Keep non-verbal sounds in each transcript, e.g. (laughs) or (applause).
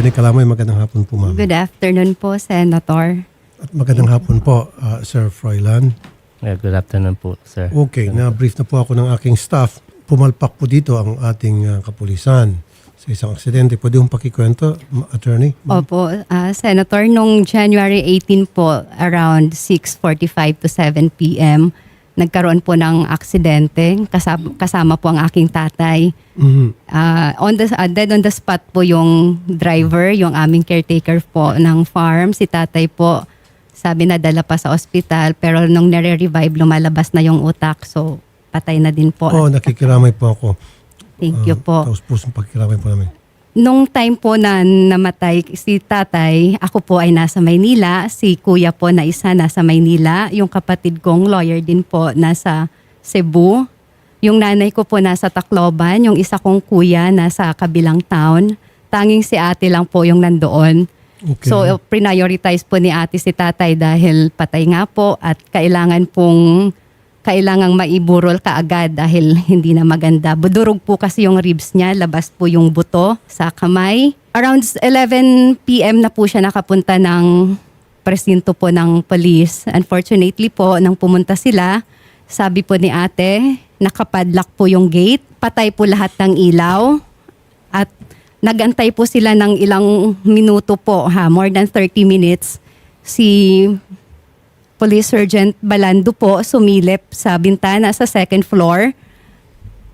Attorney Kalamoy, magandang hapon po ma'am. Good afternoon po, Senator. At magandang hapon po, uh, Sir Froilan. Yeah, good afternoon po, sir. Okay, na-brief na po ako ng aking staff. Pumalpak po dito ang ating uh, kapulisan sa isang aksidente. Pwede yung pakikwento, ma- Attorney? Opo, ah, Senator, nung January 18 po, around 6.45 to 7 p.m., nagkaroon po ng aksidente. Kasama, kasama po ang aking tatay. Ah, on the, ah, dead on the spot po yung driver, yung aming caretaker po ng farm. Si tatay po, sabi na dala pa sa ospital, pero nung nare-revive, lumalabas na yung utak. So, patay na din po. Oo, nakikiramay po ako. Thank you Ah, po. Taos pusong pakikiramay po namin. Nung time po na namatay si tatay, ako po ay nasa Maynila, si kuya po na isa nasa Maynila, yung kapatid kong lawyer din po nasa Cebu, yung nanay ko po nasa Tacloban, yung isa kong kuya nasa kabilang town, tanging si ate lang po yung nandoon. Okay. So, prioritize po ni ate si tatay dahil patay nga po at kailangan pong kailangang maiburol kaagad dahil hindi na maganda. Budurog po kasi yung ribs niya, labas po yung buto sa kamay. Around 11 p.m. na po siya nakapunta ng presinto po ng police. Unfortunately po, nang pumunta sila, sabi po ni ate, nakapadlock po yung gate, patay po lahat ng ilaw, at nagantay po sila ng ilang minuto po, ha, more than 30 minutes. Si Police Sergeant Balando po sumilip sa bintana sa second floor.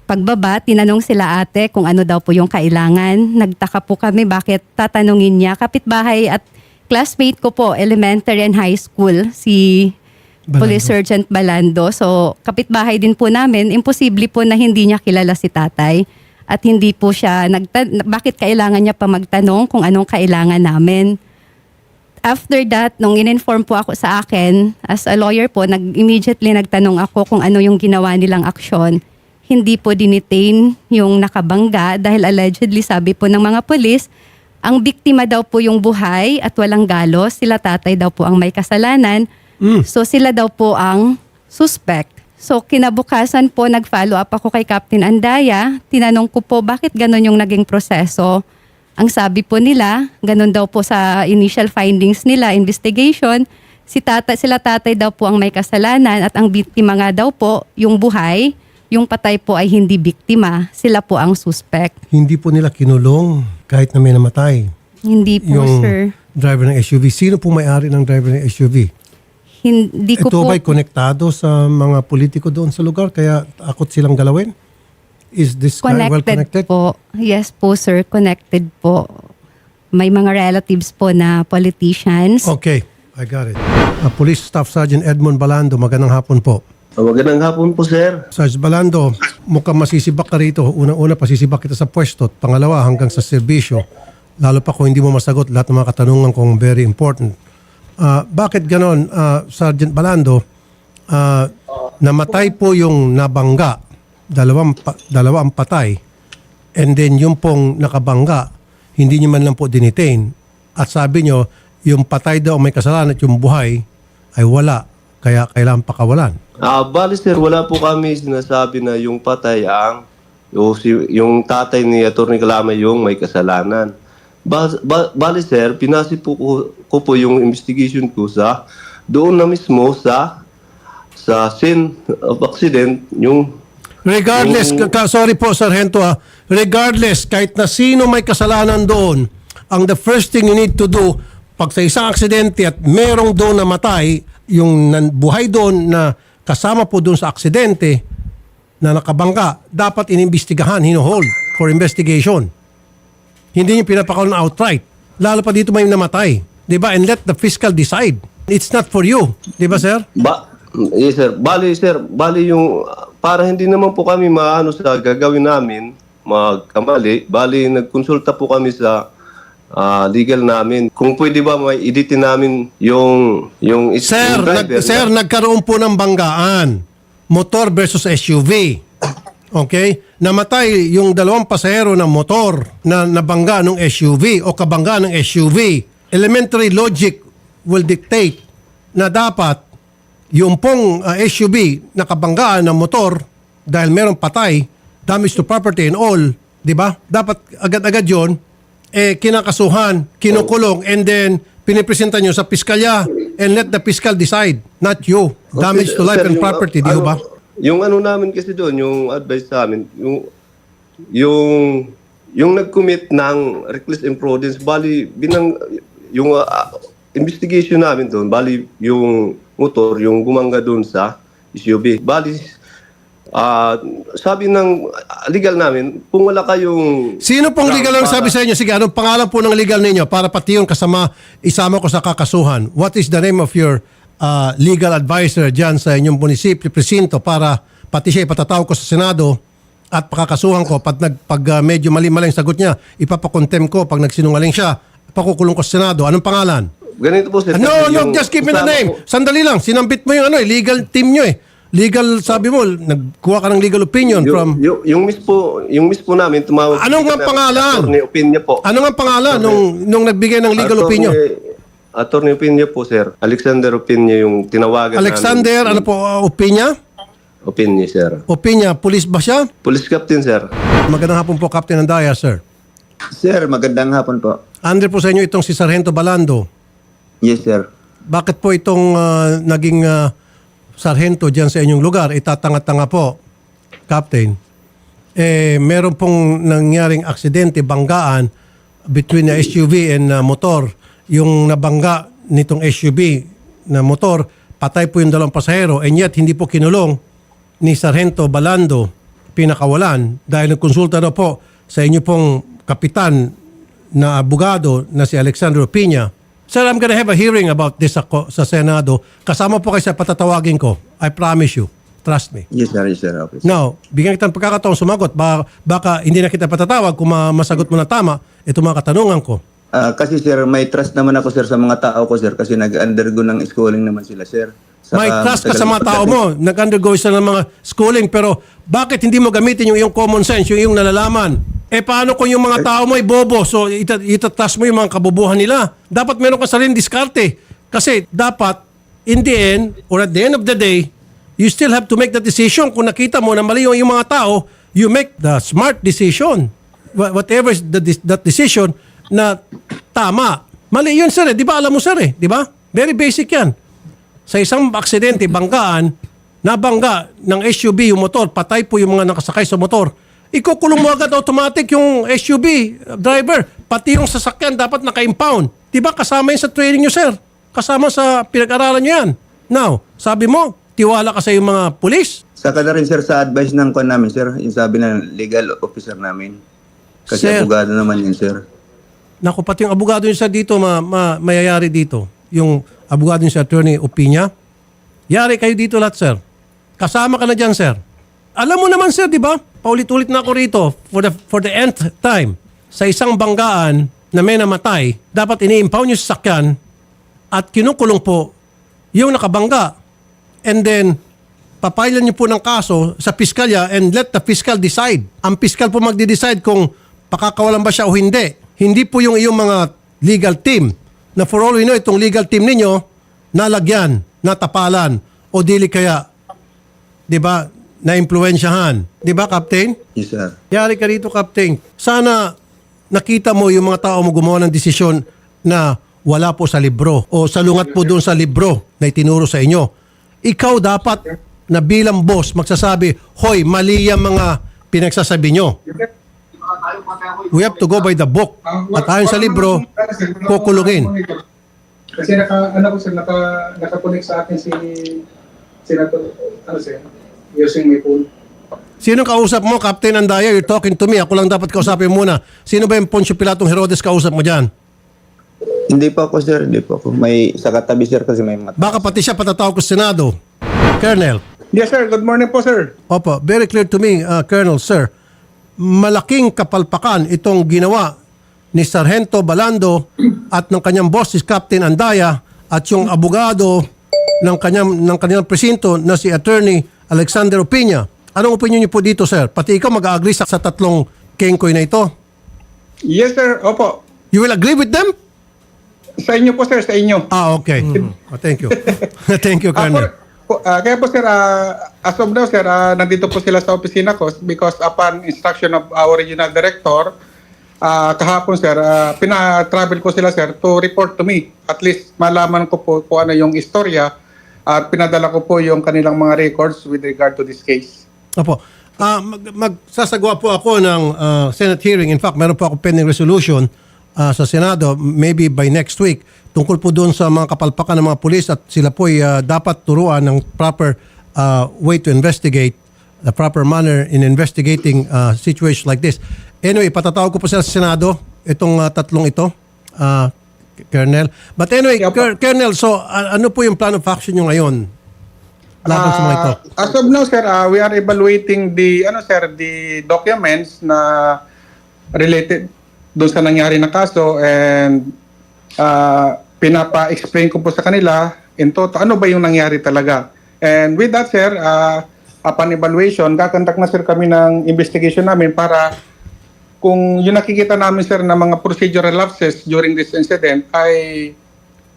Pagbaba, tinanong sila ate kung ano daw po yung kailangan. Nagtaka po kami bakit tatanungin niya. Kapitbahay at classmate ko po, elementary and high school, si Balando. Police Sergeant Balando. So, kapitbahay din po namin. Imposible po na hindi niya kilala si tatay. At hindi po siya, nagta- bakit kailangan niya pa magtanong kung anong kailangan namin after that, nung in-inform po ako sa akin, as a lawyer po, nag, immediately nagtanong ako kung ano yung ginawa nilang aksyon. Hindi po dinitain yung nakabangga dahil allegedly sabi po ng mga polis, ang biktima daw po yung buhay at walang galos. Sila tatay daw po ang may kasalanan. Mm. So sila daw po ang suspect. So kinabukasan po nag-follow up ako kay Captain Andaya. Tinanong ko po bakit ganon yung naging proseso. Ang sabi po nila, ganun daw po sa initial findings nila, investigation, si tata, sila tatay daw po ang may kasalanan at ang biktima nga daw po, yung buhay, yung patay po ay hindi biktima. Sila po ang suspect. Hindi po nila kinulong kahit na may namatay. Hindi po, yung sir. driver ng SUV. Sino po may-ari ng driver ng SUV? Hindi ko Ito po... ba'y konektado sa mga politiko doon sa lugar kaya takot silang galawin? Is this guy well Connected connected? po. Yes po, sir. Connected po. May mga relatives po na politicians. Okay, I got it. Uh, Police Staff Sergeant Edmond Balando, magandang hapon po. Ah, Magandang hapon po, sir. Sarge Balando, mukhang masisibak ka rito. Unang-una, pasisibak kita sa pwesto. Pangalawa, hanggang sa serbisyo. Lalo pa kung hindi mo masagot lahat ng mga katanungan kong very important. Ah, bakit ganon, ah, Sergeant Balando? Ah, namatay po yung nabangga. Dalawang, pa- patay. And then yung pong nakabangga, hindi nyo man lang po dinitain. At sabi nyo, yung patay daw may kasalanan at yung buhay ay wala. Kaya kailangan pakawalan. Ah, bali, sir, wala po kami sinasabi na yung patay ang yung tatay ni Atty. Kalamay yung may kasalanan. Ba, ba, bali, sir, pinasi po ko, ko po yung investigation ko sa doon na mismo sa sa scene of accident yung Regardless, Yung- ka- sorry po Sargento ah, regardless kahit na sino may kasalanan doon, ang the first thing you need to do pag sa isang aksidente at merong doon namatay, yung nan- buhay doon na kasama po doon sa aksidente na nakabangga, dapat inimbestigahan, hinohold for investigation. Hindi yung pinapakaw na outright. Lalo pa dito may namatay. 'Di ba? And let the fiscal decide. It's not for you. 'Di ba, sir? Ba yes sir, bali sir, bali yung para hindi naman po kami maano sa gagawin namin magkamali, bali nagkonsulta po kami sa ah, legal namin. Kung pwede ba may editin namin yung yung Sir, yung nag, driver sir, na- nagkaroon po ng banggaan. Motor versus SUV. Okay? Namatay yung dalawang pasahero ng motor na nabangga ng SUV o kabangga ng SUV. Elementary logic will dictate na dapat yung pong uh, SUV nakabanggaan ng motor dahil merong patay, damage to property and all, di ba? Dapat agad-agad yon eh, kinakasuhan, kinukulong, and then pinipresenta nyo sa piskalya and let the fiscal decide, not you. Damage to life Sir, and yung, property, di ano, ba? Yung ano namin kasi doon, yung advice sa amin, yung yung yung nag-commit ng reckless imprudence, bali binang yung ah, investigation namin doon, bali yung motor, yung gumangga doon sa SUV. Bali ah, sabi ng legal namin, kung wala kayong Sino pong legal ang sabi sa inyo? Sige, anong pangalan po ng legal ninyo para pati yung kasama, isama ko sa kakasuhan? What is the name of your uh, legal advisor dyan sa inyong munisipyo, presinto, para pati siya ipatatawag ko sa Senado at pakakasuhan ko pag, nag, pag uh, medyo mali-mali ang sagot niya, ipapakontem ko pag nagsinungaling siya, pakukulong ko sa Senado. Anong pangalan? Ganito po sir. No, no, yung just give me the name. ko- Sandali lang, sinambit mo yung ano, eh, legal team nyo eh. Legal, sabi mo, nagkuha ka ng legal opinion yung, from... yung, yung miss po, yung miss po namin tumawag. Anong nga pangalan? Attorney opinion po. Ano nga pangalan nung, nung nagbigay ng legal Attorney- opinion? Attorney opinion po, sir. Alexander opinion yung tinawagan Alexander, ano namin. po, uh, Opinya? Opinion, sir. Opinya, police ba siya? Police captain, sir. Magandang hapon po, Captain Andaya, sir. Sir, magandang hapon po. Andre po sa inyo itong si Sargento Balando. Yes, sir. Bakit po itong ah, naging ah, sarhento dyan sa inyong lugar? Itatanga-tanga po, Captain. Eh, meron pong nangyaring aksidente, banggaan between the SUV and ah, motor. Yung nabangga nitong SUV na motor, patay po yung dalawang pasahero and yet hindi po kinulong ni Sargento Balando pinakawalan dahil nagkonsulta daw po sa inyo pong kapitan na abogado na si Alexandro Pina. Sir, I'm gonna have a hearing about this ako, sa Senado. Kasama po kayo sa patatawagin ko. I promise you. Trust me. Yes, sir. Yes, sir. Okay. Now, bigyan kita ng pagkakataon sumagot. Ba, baka hindi na kita patatawag kung ma- masagot mo na tama itong mga katanungan ko. Ah, kasi sir, may trust naman ako sir sa mga tao ko sir kasi nag-undergo ng schooling naman sila sir. Saka May trust ka sa mga matagal- tao mo. Nag-undergo sila ng mga schooling pero bakit hindi mo gamitin yung iyong common sense, yung iyong nalalaman? Eh paano kung yung mga tao mo ay bobo so ita- itatrust mo yung mga kabubuhan nila? Dapat meron ka sariling diskarte. Kasi dapat in the end or at the end of the day, you still have to make the decision. Kung nakita mo na mali yung yung mga tao, you make the smart decision. Wha- Whatever is the, that decision na tama. Mali yun sir eh. Di ba alam mo sir eh? Di ba? Very basic yan sa isang aksidente, banggaan, nabangga ng SUV yung motor, patay po yung mga nakasakay sa motor, ikukulong mo agad automatic yung SUV driver, pati yung sasakyan dapat naka-impound. Di ba kasama yun sa training nyo, sir? Kasama sa pinag-aralan nyo yan. Now, sabi mo, tiwala ka sa yung mga pulis? Saka na rin sir sa advice ng kon namin sir, yung sabi ng legal officer namin. Kasi Sir. abogado naman yun sir. Naku, pati yung abogado nyo sa dito, ma, ma, mayayari dito. Yung abogado nyo sa attorney Opinya. Yari kayo dito lahat, sir. Kasama ka na dyan, sir. Alam mo naman, sir, di ba? Paulit-ulit na ako rito for the, for the nth time. Sa isang banggaan na may namatay, dapat ini-impound yung sasakyan at kinukulong po yung nakabangga. And then, papailan niyo po ng kaso sa piskalya and let the fiscal decide. Ang fiscal po magde-decide kung pakakawalan ba siya o hindi. Hindi po yung iyong mga legal team na for all we know, itong legal team ninyo, nalagyan, natapalan, o dili kaya, di ba, na-impluensyahan. Di ba, Captain? Yes sir. Yari ka rito, Captain. Sana nakita mo yung mga tao mo gumawa ng desisyon na wala po sa libro o salungat po doon sa libro na itinuro sa inyo. Ikaw dapat na bilang boss magsasabi, Hoy, mali yung mga pinagsasabi nyo. We have to go by the book. At ayon sa libro, kukulungin. Kasi naka, ano ko sir, naka, nakakunik sa akin si, Senator, ano sir, using my phone. Sino kausap mo, Captain Andaya? You're talking to me. Ako lang dapat kausapin muna. Sino ba yung Poncio Pilatong Herodes kausap mo dyan? Hindi po ako sir, hindi po ako. May sa katabi sir kasi may mata. Baka pati siya patatawag ko sa Senado. Colonel. Yes sir, good morning po sir. Opo, very clear to me, uh, Colonel, sir. Malaking kapalpakan itong ginawa ni Sargento Balando at ng kanyang boss, si Captain Andaya, at yung abogado ng kanyang, ng kanyang presinto na si Attorney Alexander Opinya. Anong opinion niyo po dito, sir? Pati ikaw mag-agree sa, sa tatlong kengkoy na ito. Yes sir, opo. You will agree with them? Sa inyo po sir, sa inyo. Ah, okay. Oh, thank you. (laughs) thank you, Ah, Colonel. po- ah, kaya po sir, ah, as of now sir, ah, nandito po sila sa opisina ko because upon instruction of our regional director, ah, kahapon sir, ah, pina-travel ko sila sir to report to me. At least malaman ko po kung ano yung istorya at pinadala ko po yung kanilang mga records with regard to this case. Opo. Ah, mag, magsasagawa po ako ng ah, Senate hearing. In fact, meron po ako pending resolution ah, sa Senado, maybe by next week, tungkol po doon sa mga kapalpakan ng mga pulis at sila po ay ah, dapat turuan ng proper ah, way to investigate, the proper manner in investigating ah, situations like this. Anyway, patatawag ko po sa Senado, itong ah, tatlong ito, ah, Colonel. But anyway, Yeah, Colonel, so ah, ano po yung plan of action nyo ngayon laban sa mga ito? Ah, as of now, sir, ah, we are evaluating the ano sir, the documents na related doon sa nangyari na kaso and ah, pinapa-explain ko po sa kanila in total ano ba yung nangyari talaga. And with that, sir, ah, upon evaluation, kakandak na sir kami ng investigation namin para kung yung nakikita namin sir na mga procedural lapses during this incident ay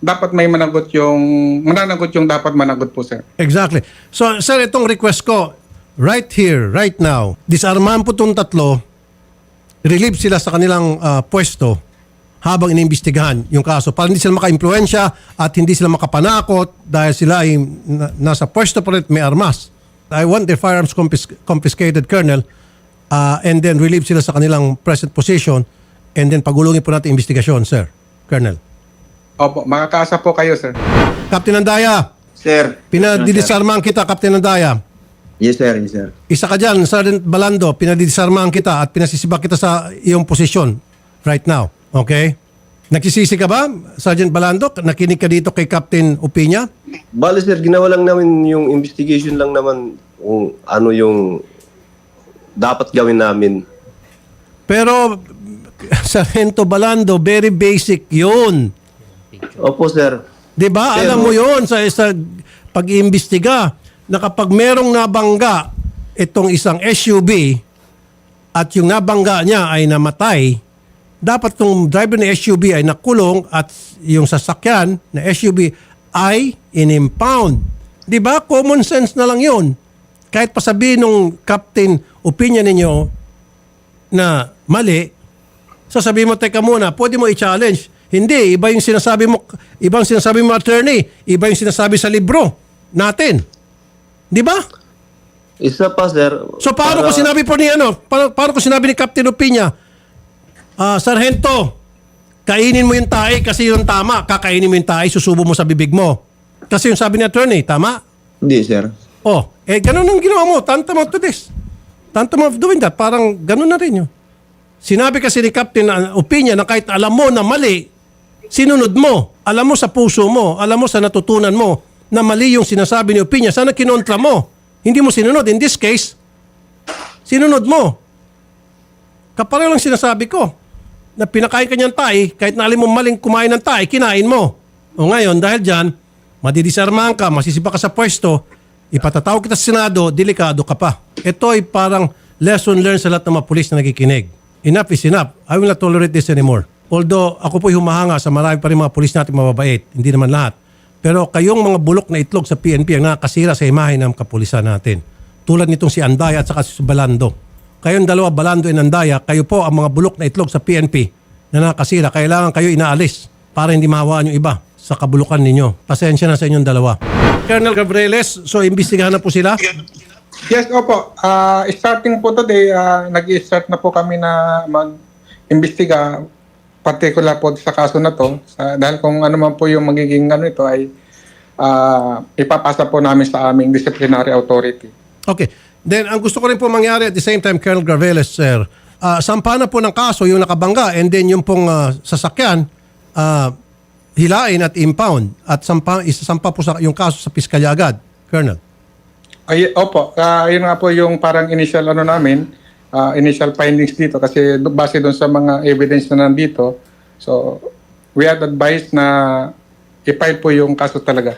dapat may managot yung mananagot yung dapat managot po sir. Exactly. So, sir, itong request ko, right here, right now, disarmahan po itong tatlo, relieve sila sa kanilang ah, pwesto habang iniimbestigahan yung kaso para hindi sila maka-impluensya at hindi sila makapanakot dahil sila ay na- nasa pwesto pa rin may armas. I want their firearms confis- confiscated, Colonel, ah, and then relieve sila sa kanilang present position and then pagulungin po natin investigasyon, sir. Colonel. Opo, makakaasa po kayo, sir. Captain Andaya, Sir. pinadidisarmahan kita, Captain Andaya. Yes, sir. Yes, sir. Isa ka dyan, Sergeant Balando, pinadidisarmahan kita at pinasisibak kita sa iyong posisyon right now. Okay? Nagsisisi ka ba, Sergeant Balando? Nakinig ka dito kay Captain Opinya? Bale sir, ginawa lang namin yung investigation lang naman kung ano yung dapat gawin namin. Pero, (laughs) Sargento Balando, very basic yun. Opo sir. Di ba? Alam mo yun sa, sa pag-iimbestiga na kapag merong nabangga itong isang SUV at yung nabangga niya ay namatay, dapat tong driver ng SUV ay nakulong at yung sasakyan na SUV ay in-impound. Di ba? Common sense na lang yun. Kahit pa sabihin nung captain opinion ninyo na mali, sasabihin mo, teka muna, pwede mo i-challenge. Hindi, iba yung sinasabi mo, ibang sinasabi mo attorney, iba yung sinasabi sa libro natin. Di ba? Isa pa sir. So paano para- ko sinabi po ni ano, paano, paano ko sinabi ni Captain Opinya, ah, Sargento, kainin mo yung tae kasi yung tama, kakainin mo yung tae, susubo mo sa bibig mo. Kasi yung sabi ni attorney, tama? Hindi, sir. Oh, eh ganun ang ginawa mo. Tantamount to this. Tantamount of doing that. Parang ganun na rin yun. Sinabi kasi ni Captain uh, Opinya na kahit alam mo na mali, sinunod mo. Alam mo sa puso mo, alam mo sa natutunan mo na mali yung sinasabi ni Opinya. Sana kinontra mo. Hindi mo sinunod. In this case, sinunod mo. Kapareho lang sinasabi ko na pinakain ka niyang tay, kahit na alam mo maling kumain ng tay, kinain mo. O ngayon, dahil dyan, madidisarmahan ka, masisipa ka sa pwesto, ipatatawag kita sa Senado, delikado ka pa. Ito ay parang lesson learned sa lahat ng mga pulis na nagkikinig. Enough is enough. I will not tolerate this anymore. Although ako po'y humahanga sa marami pa rin mga pulis natin mababait. Hindi naman lahat. Pero kayong mga bulok na itlog sa PNP ang nakakasira sa imahe ng kapulisan natin. Tulad nitong si Andaya at saka si Balando. Kayong dalawa, Balando and Andaya, kayo po ang mga bulok na itlog sa PNP na nakakasira. Kailangan kayo inaalis para hindi mahawaan yung iba sa kabulukan ninyo. Pasensya na sa inyong dalawa. Colonel Gabrieles, so imbestigahan na po sila? Yes, opo. Ah, starting po today, ah, nag-start na po kami na mag-imbestiga particular po sa kaso na to. Sa- dahil kung ano man po yung magiging ano ito ay ah, ipapasa po namin sa aming disciplinary authority. Okay. Then, ang gusto ko rin po mangyari at the same time, Colonel Graveles, sir, uh, sampa na po ng kaso yung nakabangga and then yung pong ah, sasakyan, ah, hilain at impound at sampa, isasampa po sa, yung kaso sa piskalya agad, Colonel. Ay, opo, ah, yun nga po yung parang initial ano namin, ah, initial findings dito kasi base doon sa mga evidence na nandito. So, we had advised na i-file po yung kaso talaga.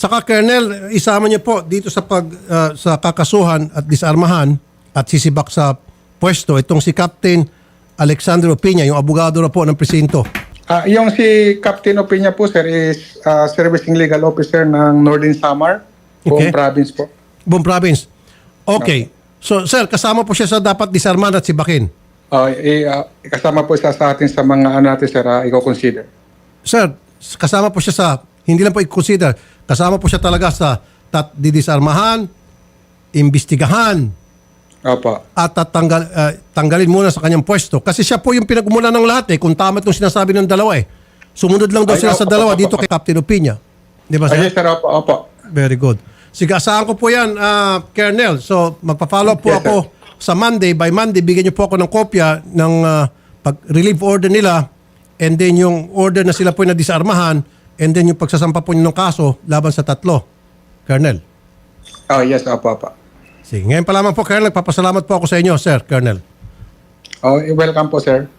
Saka, Colonel, isama niyo po dito sa pag ah, sa kakasuhan at disarmahan at sisibak sa pwesto itong si Captain Alexander Opinya, yung abogado na po ng presinto. Ah, yung si Captain Opinya po sir is ah, servicing legal officer ng Northern Samar, buong Okay. province po. Buong province. Okay. So, sir, kasama po siya sa dapat disarmahan at sibakin. Uh, i- ah, kasama po siya sa atin sa mga ano natin, sir, uh, i-consider. Sir, kasama po siya sa, hindi lang po i-consider, kasama po siya talaga sa tat didisarmahan, imbestigahan, Opo. at tatanggal, ah, tanggalin muna sa kanyang pwesto. Kasi siya po yung pinagmula ng lahat eh, kung tama itong sinasabi ng dalawa eh. Sumunod lang daw Ay, sila sa opo, dalawa opo, dito opo. kay Captain Opinia. Di ba sir? yes, sir, opo, opo. Very good. Sige, asahan ko po yan, ah, Colonel. So, magpa-follow up po Yes, ako sa Monday. By Monday, bigyan niyo po ako ng kopya ng ah, pag-relieve order nila and then yung order na sila po na disarmahan and then yung pagsasampa po niyo ng kaso laban sa tatlo. Colonel. Oh, yes, opo, opo. Sige, ngayon pa lamang po, Colonel. Nagpapasalamat po ako sa inyo, Sir, Colonel. Oh, welcome po, sir.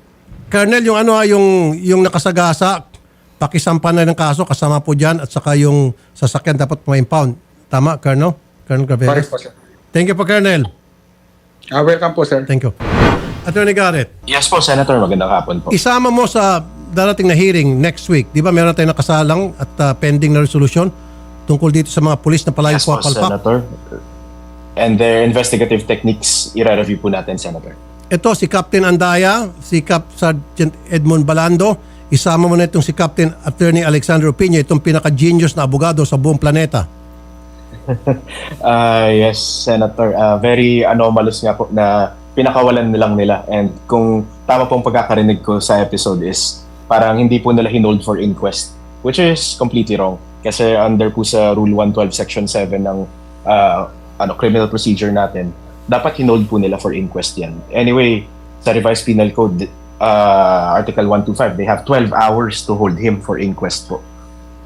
Colonel, yung ano ah, yung, yung nakasagasa, pakisampa na ng kaso, kasama po dyan, at saka yung sasakyan dapat ma-impound. Tama, Colonel? Colonel? Correct po, sir. Thank you po, Colonel. Ah, welcome po, sir. Thank you. Attorney Garrett, Yes po, Senator. Magandang hapon po. isama mo sa darating na hearing next week. Di ba meron tayong nakasalang at uh, pending na resolution tungkol dito sa mga pulis na palagi Yes po, papalpak? Senator. And their investigative techniques, i-review po natin, Senator. Ito si Captain Andaya, si Cap Sergeant Edmond Balando, isama mo na itong si Captain Attorney Alexander Opinio, itong pinaka-genius na abogado sa buong planeta. (laughs) Ah, yes, Senator. Ah, very anomalous nga po na pinakawalan nilang nila. And kung tama pong pagkakarinig ko sa episode is parang hindi po nila hinold for inquest, which is completely wrong. Kasi under po sa Rule 112 Section 7 ng ah, ano criminal procedure natin, dapat hinold po nila for inquest yan. Anyway, sa Revised Penal Code, ah, Article 125, they have 12 hours to hold him for inquest po.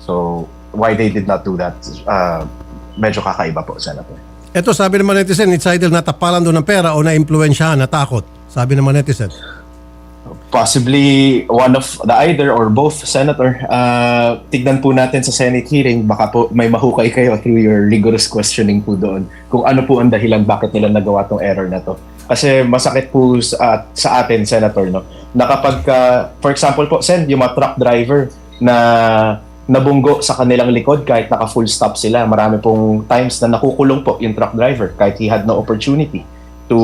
So, why they did not do that, ah, medyo kakaiba po, Senator. Ito sabi naman netizen, it's either natapalan doon ng pera o na-impluensyahan, natakot. Sabi naman netizen. Possibly one of the either or both, Senator. Uh, tignan po natin sa Senate hearing, baka po may mahukay kayo through your rigorous questioning po doon kung ano po ang dahilan bakit nila nagawa tong error na to. Kasi masakit po sa, sa atin, Senator, no? na ka- for example po, Sen, yung mga truck driver na nabunggo sa kanilang likod kahit naka full stop sila. Marami pong times na nakukulong po yung truck driver kahit he had no opportunity to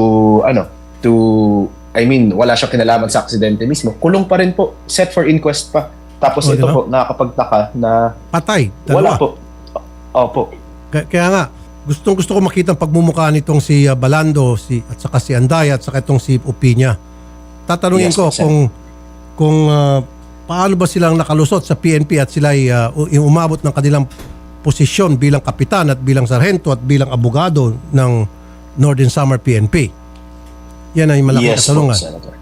ano to I mean wala siyang kinalaman sa aksidente mismo. Kulong pa rin po, set for inquest pa. Tapos Oh, ito di ba? po nakakapagtaka na Patay. wala Dalawa. po. Opo. Kaya, kaya nga, gustong gusto ko makita ang pagmumukha nitong si uh, Balando si, at saka si Andaya at saka itong si Upinya. Tatanungin Yes, ko sir. kung kung uh, paano ba silang nakalusot sa PNP at sila ay uh, umabot ng kanilang posisyon bilang kapitan at bilang sarhento at bilang abogado ng Northern Summer PNP. Yan ay malaking yes po, katanungan. Senator.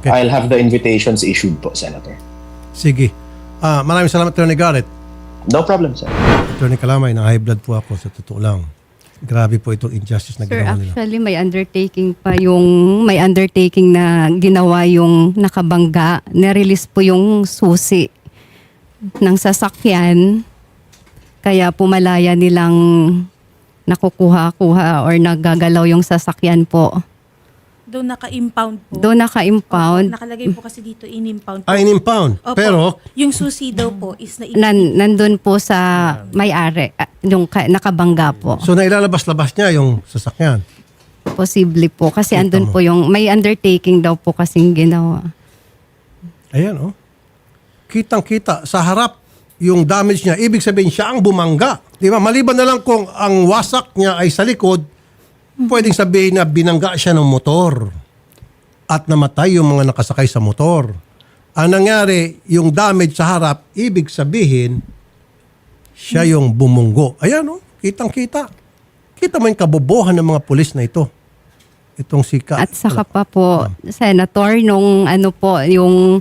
Okay. I'll have the invitations issued po, Senator. Sige. Ah, maraming salamat, Attorney Garrett. No problem, sir. Attorney Kalamay, na high blood po ako sa totoo lang. Grabe po itong injustice na Sir, ginawa nila. actually may undertaking pa yung may undertaking na ginawa yung nakabangga. Nirelease po yung susi ng sasakyan. Kaya pumalaya nilang nakukuha-kuha or nagagalaw yung sasakyan po. Doon naka-impound po. Doon naka-impound. Opo, nakalagay po kasi dito in-impound po. Ah, in-impound. Opo, Pero, yung susi daw po is na Nan, nandun po sa may-ari, ah, yung ka- nakabangga po. so nailalabas-labas niya yung sasakyan. Posible po. Kasi Kita andun mo. po yung, may undertaking daw po kasing ginawa. Ayan, oh. Kitang-kita sa harap yung damage niya. Ibig sabihin siya ang bumangga. Di ba? Maliban na lang kung ang wasak niya ay sa likod, pwedeng sabihin na binangga siya ng motor at namatay yung mga nakasakay sa motor. Ang nangyari, yung damage sa harap, ibig sabihin, siya yung bumunggo. Ayan, oh. Kitang-kita. Kita mo yung kabobohan ng mga pulis na ito. Itong si Ka- At saka pa po, Senator, nung ano po, yung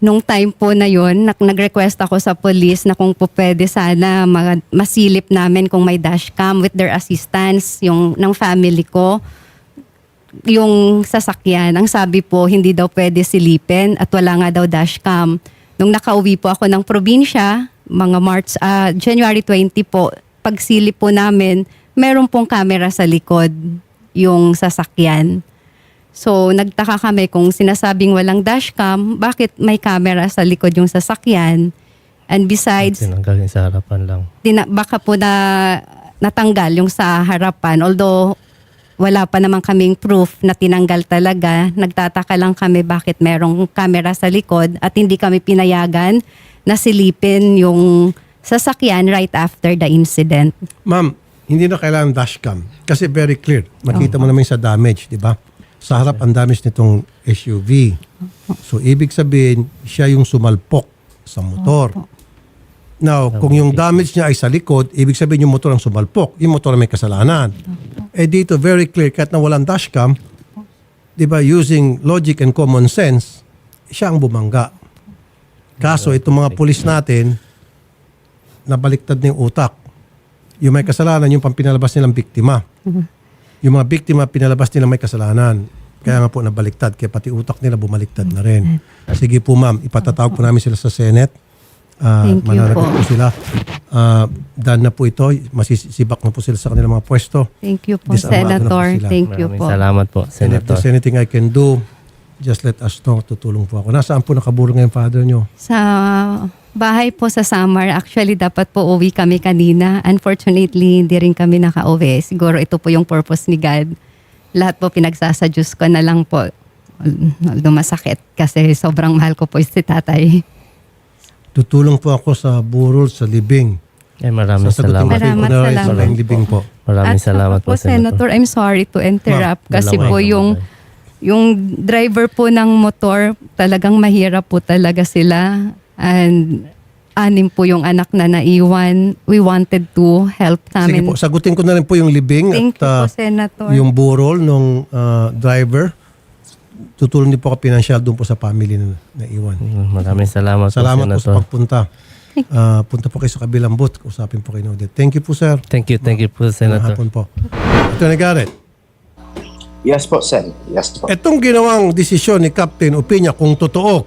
nung time po na yon nag- nag-request ako sa police na kung po pwede sana ma- masilip namin kung may dashcam with their assistance, yung ng family ko yung sasakyan. Ang sabi po, hindi daw pwede silipin at wala nga daw dashcam. Nung nakauwi po ako ng probinsya, mga March, ah, January 20 po, pagsilip po namin, meron pong camera sa likod yung sasakyan. So, nagtaka kami kung sinasabing walang dashcam, bakit may camera sa likod yung sasakyan? And besides, Tinanggal yung sa harapan lang. tina- baka po na natanggal yung sa harapan. Although, wala pa naman kaming proof na tinanggal talaga. Nagtataka lang kami bakit merong camera sa likod at hindi kami pinayagan na silipin yung sasakyan right after the incident. Ma'am, hindi na kailangan dashcam kasi very clear. Makita mo naman sa damage, di ba? Sa harap ang damage nitong SUV. So, ibig sabihin, siya yung sumalpok sa motor. Now, kung yung damage niya ay sa likod, ibig sabihin yung motor ang sumalpok. Yung motor ang may kasalanan. Eh dito, very clear, kahit na walang dashcam, di ba, using logic and common sense, siya ang bumangga. Kaso, itong mga pulis natin, nabaliktad na yung utak. Yung may kasalanan, yung pampinalabas nilang biktima. Yung mga biktima, pinalabas nila may kasalanan. Kaya nga po nabaliktad. Kaya pati utak nila bumaliktad na rin. Sige po ma'am, ipatatawag po namin sila sa Senate. Ah, Thank you mananagot po. po sila. Ah, done na po ito. Masisibak na po sila sa kanilang mga pwesto. Thank you po, Disarmado na po Senator. sila. Thank you Maraming po. salamat po, And if Senator. there's anything I can do, just let us know. Tutulong po ako. Nasaan po nakaburo ngayon father nyo? Sa bahay po sa summer, actually dapat po uwi kami kanina. Unfortunately, hindi rin kami nakauwi. Siguro ito po yung purpose ni God. Lahat po pinagsasadyos ko na lang po. Although masakit kasi sobrang mahal ko po si tatay. Tutulong po ako sa burol, sa libing. Eh, maraming Sasagutin ko salamat. po Maraming salamat sa yung libing po. Maraming At salamat saka po, Senator. I'm sorry to interrupt Ma'am, kasi po yung namatay. Yung driver po ng motor, talagang mahirap po talaga sila. And anim po yung anak na naiwan. We wanted to help Sige namin. po, sagutin ko na rin po yung libing Thank at you po, Senator. yung burol ng driver. Tutulong din po ako pinansyal doon po sa family na naiwan. Mm, Maraming salamat, Salamat po, po sa Senator. pagpunta. Ah, punta po kayo sa kabilang booth. Usapin po kayo na ulit. Thank you po, sir. Thank you, thank you po, Senator. hapon po. Ito na Garrett. Yes po, Sen. Yes po. Itong ginawang desisyon ni Captain Opinya kung totoo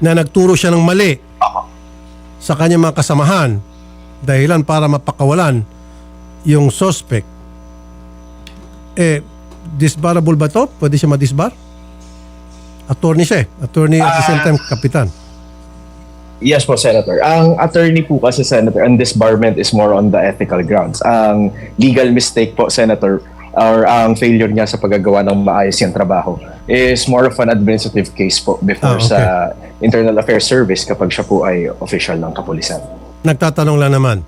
na nagturo siya ng mali sa kanyang mga kasamahan dahilan para mapakawalan yung suspect, eh, disbarable ba to? Pwede siya madisbar? Attorney siya eh. Attorney at the same time, kapitan. Yes po, Senator. Ang attorney po kasi, Senator, ang disbarment is more on the ethical grounds. Ang legal mistake po, Senator, or ang failure niya sa paggagawa ng maayos yung trabaho is more of an administrative case po Ah, before okay. sa Internal Affairs Service kapag siya po ay official ng kapulisan. Nagtatanong lang naman.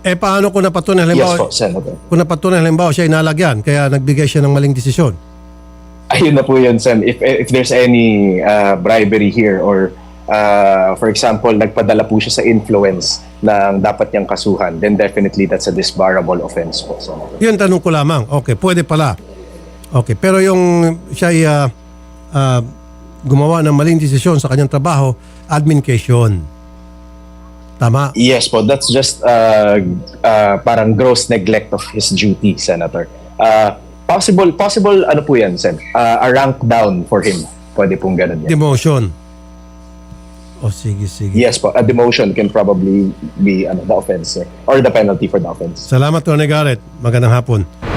Eh paano kung napatunayan Yes halimbawa, po, Senator. kung napatunayan halimbawa siya inalagyan kaya nagbigay siya ng maling desisyon? Ayun na po yun, Sen. If, if there's any uh, bribery here or uh, for example, nagpadala po siya sa influence ng dapat niyang kasuhan, then definitely that's a disbarable offense po, Senator. Yun tanong ko lamang. Okay, pwede pala. Okay, pero yung siya ay ah, ah, gumawa ng maling desisyon sa kanyang trabaho, admin case yun. Tama? Yes po, that's just uh, uh, parang gross neglect of his duty, Senator. Uh, possible, possible ano po yan, Sen? Uh, a rank down for him. Pwede pong ganun yan. Demotion. O sige, sige. Yes po, a demotion can probably be ano, the offense eh, or the penalty for the offense. Salamat, Tony Garrett. Magandang hapon.